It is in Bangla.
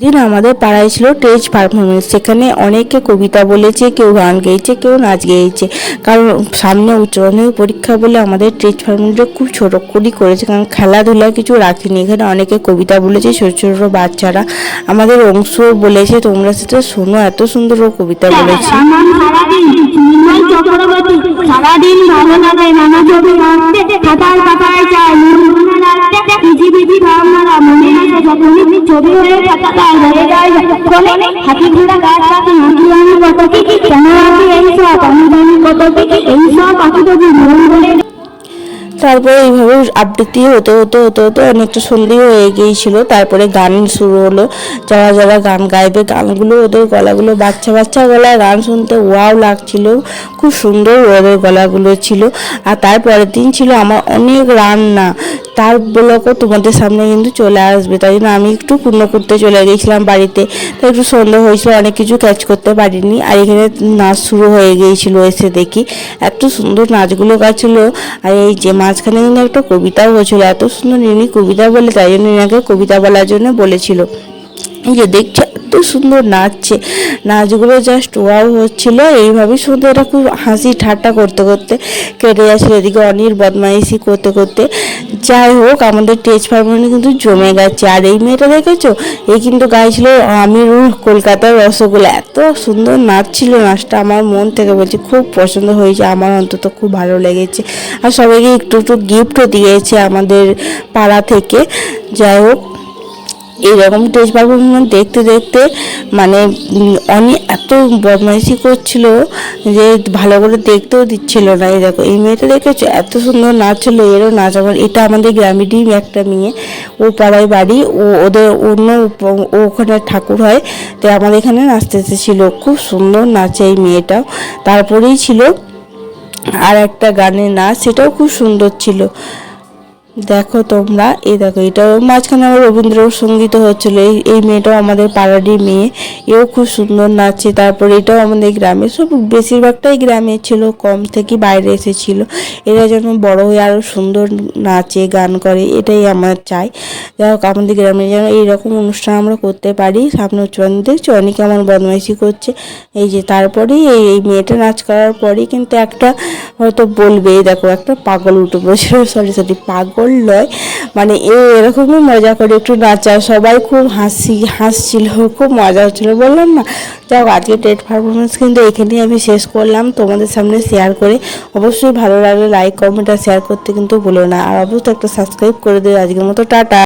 দিন আমাদের পাড়ায় ছিল স্টেজ পারফরমেন্স সেখানে অনেকে কবিতা বলেছে কেউ গান গেয়েছে কেউ নাচ গেয়েছে। কারণ সামনে উচ্চ মাধ্যমিক পরীক্ষা বলে আমাদের স্টেজ পারফরমেন্সটা খুব ছোটো করেই করেছে। কারণ খেলাধুলা কিছু রাখেনি। এখানে অনেকে কবিতা বলেছে ছোটো ছোটো বাচ্চারা। আমাদের অংশ বলেছে তোমরা সেটা শোনো এত সুন্দর কবিতা বলেছে। সারাদিন তারপরে এইভাবে আবৃত্তি হতে হতে হতে হতে অনেকটা সন্ধে হয়ে গিয়েছিল। তারপরে গান শুরু হলো। যারা যারা গান গাইবে, গানগুলো ওদের গলাগুলো বাচ্চা বাচ্চা গলায় গান শুনতে ওয়াও লাগছিল। খুব সুন্দর ওদের গলাগুলো ছিল। আর তারপরের দিন ছিল আমার অনেক রান্না। তার ব্লকও তোমাদের সামনে কিন্তু চলে আসবে। তাই জন্য আমি একটু পূর্ণ করতে চলে গিয়েছিলাম বাড়িতে। তো একটু সন্ধ্যা হয়েছিল, অনেক কিছু ক্যাচ করতে পারিনি। আর এখানে নাচ শুরু হয়ে গিয়েছিল এসে দেখি। এত সুন্দর নাচগুলো গাছিল। আর এই যে মাঝখানে কিন্তু একটা কবিতাও হয়েছিল। এত সুন্দর ইনি কবিতা বলে, তাই জন্য ইনাকে কবিতা বলার জন্য বলেছিল। এই যে দেখছ, এত সুন্দর নাচছে। নাচগুলো জাস্ট ওয়াও হচ্ছিল। এইভাবে এটা খুব হাসি ঠাট্টা করতে করতে কেটে যাচ্ছিল। এদিকে অনির বদমাইশি করতে করতে। যাই হোক, আমাদের স্টেজ পারফরমেন্স কিন্তু জমে গেছে। আর এই মেয়েটা দেখেছ? এই কিন্তু গাইছিল আমিরুল কলকাতার রসগোল্লা। এত সুন্দর নাচ ছিল নাচটা। আমার মন থেকে বলছি, খুব পছন্দ হয়েছে। আমার অন্তত খুব ভালো লেগেছে। আর সবাইকে একটু একটু গিফটও দিয়েছে আমাদের পাড়া থেকে। যাই হোক এইরকম স্টেজ পারফরমেন্স দেখতে দেখতে মানে অনেক এত বদমাইশি করছিল যে ভালো করে দেখতেও দিচ্ছিল না। এই দেখো, এই মেয়েটা দেখেছ? এত সুন্দর নাচছিল, এরও নাচ আমার এটা আমাদের গ্রামেরই একটা মেয়ে। ও পাড়ায় বাড়ি, ও ওদের অন্য ওখানে ঠাকুর হয়, তো আমাদের এখানে নাচতে এসেছিল। খুব সুন্দর নাচে এই মেয়েটাও তারপরেই ছিল আর একটা গানের নাচ, সেটাও খুব সুন্দর ছিল। দেখো তোমরা, এই দেখো, এটাও মাঝখানে আমার রবীন্দ্রসঙ্গীত হচ্ছিল, এই এই মেয়েটাও আমাদের পাড়ারই মেয়ে, এও খুব সুন্দর নাচে তারপর এটাও আমাদের গ্রামে, সব বেশিরভাগটাই গ্রামে ছিল, কম থেকে বাইরে এসেছিল, এরা যেন বড় হয়ে আরও সুন্দর নাচে, গান করে, এটাই আমার চাই, যাই হোক, আমাদের গ্রামে যেন এইরকম অনুষ্ঠান আমরা করতে পারি, সামনে দেখছি, অনেকে আমার বদমাইশি করছে, এই যে তারপরেই এই এই মেয়েটা নাচ করার পরেই কিন্তু একটা হয়তো বলবে দেখো, একটা পাগল উঠে বসে সরি সরি পাগল নয় মানে এ এরকমই মজা করে একটু নাচা। সবাই খুব হাসি, হাসছিল, খুব মজা হচ্ছিল। বললাম না হোক আজকে টেট পারফরমেন্স কিন্তু এখানেই আমি শেষ করলাম। তোমাদের সামনে শেয়ার করে অবশ্যই ভালো লাগলে লাইক কমেন্ট আর শেয়ার করতে কিন্তু ভুলো না। আর অবশ্যই একটা সাবস্ক্রাইব করে দেবে আজকের মতো টাটা।